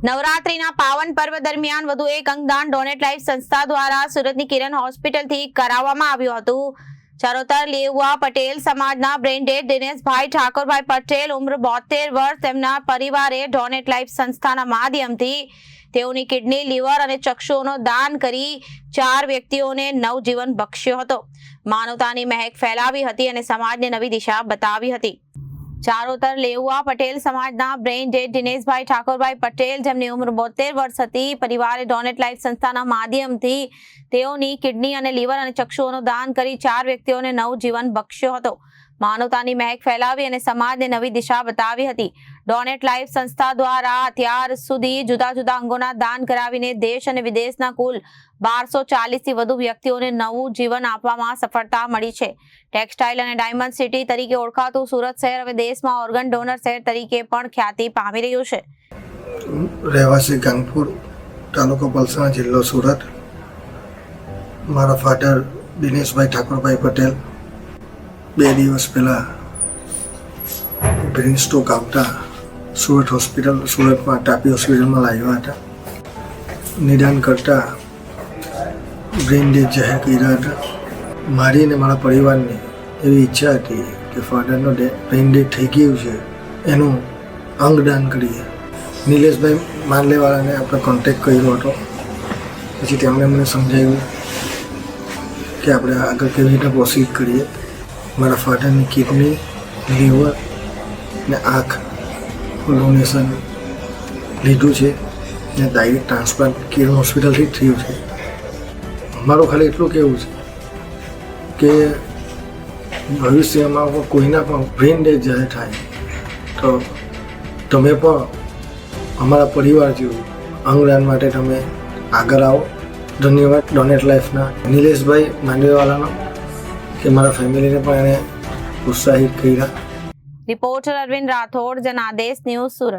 નવરાત્રીના પાવન પર્વ દરમિયાન વધુ એક અંગદાન ડોનેટ લાઈફ સંસ્થા દ્વારા સુરતની કિરણ હોસ્પિટલથી કરાવવામાં આવ્યું હતું. ચરોતર લેવા પટેલ સમાજના બ્રેન્ડેડ દિનેશભાઈ ઠાકોરભાઈ પટેલ ઉંમર બોતેર વર્ષ તેમના પરિવારે ડોનેટ લાઈફ સંસ્થાના માધ્યમથી તેઓની કિડની, લીવર અને ચક્ષુઓનો દાન કરી ચાર વ્યક્તિઓને નવજીવન બક્ષ્યો હતો. માનવતાની મહેક ફેલાવી હતી અને સમાજને નવી દિશા બતાવી હતી. ચારોતર લેઉવા પટેલ સમાજના બ્રેઇન ડેડ દિનેશભાઈ ઠાકોરભાઈ પટેલ, જેમની ઉંમર બોતેર વર્ષ હતી. પરિવારે ડોનેટ લાઈફ સંસ્થાના માધ્યમથી તેઓની કિડની અને લીવર અને ચક્ષુઓનું દાન કરી ચાર વ્યક્તિઓને નવજીવન બક્ષ્યો હતો. માનવતાની મહેક ફેલાવી અને સમાજને નવી દિશા બતાવી હતી. ડોનેટ લાઈફ સંસ્થા દ્વારા અત્યાર સુધી જુદા જુદા અંગોના દાન કરાવીને દેશ અને વિદેશના કુલ બારસો ચાલીસથી વધુ વ્યક્તિઓને નવું જીવન આપવામાં સફળતા મળી છે. ટેક્સટાઇલ અને ડાયમંડ સિટી તરીકે ઓળખાતું સુરત શહેર હવે દેશમાં ઓર્ગન ડોનર શહેર તરીકે પણ ખ્યાતિ પામી રહ્યું છે. રહેવાસી ગંગપુર તાલુકો પલસાણા જિલ્લો સુરત. મારા ફાધર દિનેશભાઈ ઠાકોરભાઈ પટેલ બે દિવસ પહેલાં બ્રેન સ્ટ્રોક આવતા સુરત હોસ્પિટલ, સુરતમાં ટાપી હોસ્પિટલમાં લાવ્યા હતા. નિદાન કરતા બ્રેન ડેથ જાહેર કર્યા હતા. મારી અને મારા પરિવારની એવી ઈચ્છા હતી કે ફાધરનો ડે બ્રેન ડેથ થઈ ગયું છે, એનું અંગદાન કરીએ. નિલેશભાઈ માનલેવાળાને આપણે કોન્ટેક કર્યો હતો. પછી તેમણે મને સમજાવ્યું કે આપણે આગળ કેવી રીતે પ્રોસીડ કરીએ. મારા ફાધરની કિડની લીવર ને આંખ ડોનેશન લીધું છે ને ડાયરેક્ટ ટ્રાન્સપ્લાન્ટ કિરણ હોસ્પિટલથી થયું છે. મારું ખાલી એટલું કહેવું છે કે ભવિષ્યમાં કોઈના પણ બ્રેન ડેથ જ્યારે થાય, તો તમે પણ અમારા પરિવાર જેવું અંગદાન માટે તમે આગળ આવો. ધન્યવાદ. ડોનેટ લાઈફના નિલેશભાઈ માંડવેવાલાનો કે મારા ફેમિલીને પણ એને ઉત્સાહિત કર્યા. Reporter Arvind Rathod Janadesh news Surat.